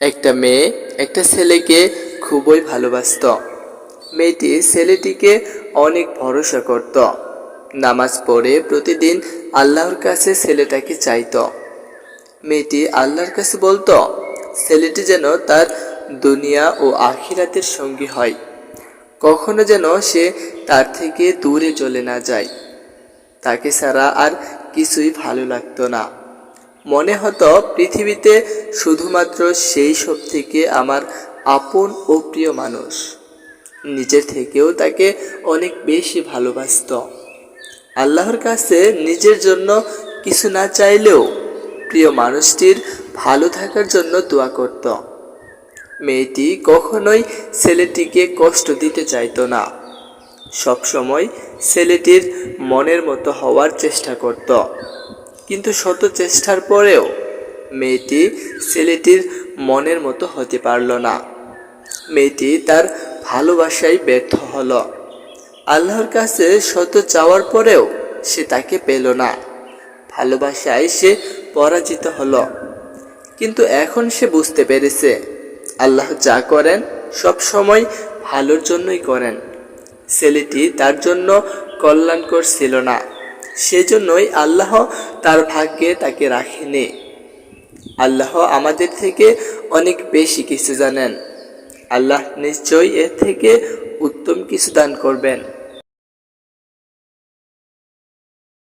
একটা মেয়ে একটা ছেলেকে খুবই ভালোবাসত। মেয়েটি ছেলেটিকে অনেক ভরসা করত। নামাজ পড়ে প্রতিদিন আল্লাহর কাছে ছেলেটাকে চাইত। মেয়েটি আল্লাহর কাছে বলতো, ছেলেটি যেন তার দুনিয়া ও আখিরাতের সঙ্গী হয়। কখনো যেন সে তার থেকে দূরে চলে না যায়। তাকে ছাড়া আর কিছুই ভালো লাগতো না। মনে হতো পৃথিবীতে শুধুমাত্র সেই সব থেকে আমার আপন ও প্রিয় মানুষ। নিজের থেকেও তাকে অনেক বেশি ভালোবাসতো। আল্লাহর কাছে নিজের জন্য কিছু না চাইলেও প্রিয় মানুষটির ভালো থাকার জন্য দোয়া করত। মেয়েটি কখনোই ছেলেটিকে কষ্ট দিতে চাইতো না। সবসময় ছেলেটির মনের মতো হওয়ার চেষ্টা করত। কিন্তু শত চেষ্টার পরেও মেয়েটি ছেলেটির মনের মতো হতে পারল না। মেয়েটি তার ভালোবাসায় ব্যর্থ হল। আল্লাহর কাছে শত চাওয়ার পরেও সে তাকে পেল না। ভালোবাসায় সে পরাজিত হল। কিন্তু এখন সে বুঝতে পেরেছে, আল্লাহ যা করেন সব সময় ভালোর জন্যই করেন। ছেলেটি তার জন্য কল্যাণকর ছিল না। সেজন্যই আল্লাহ তার ভাগ্যে তাকে রাখেনি। আল্লাহ আমাদের থেকে অনেক বেশি কিছু জানেন। আল্লাহ নিশ্চয়ই এর থেকে উত্তম কিছু দান করবেন।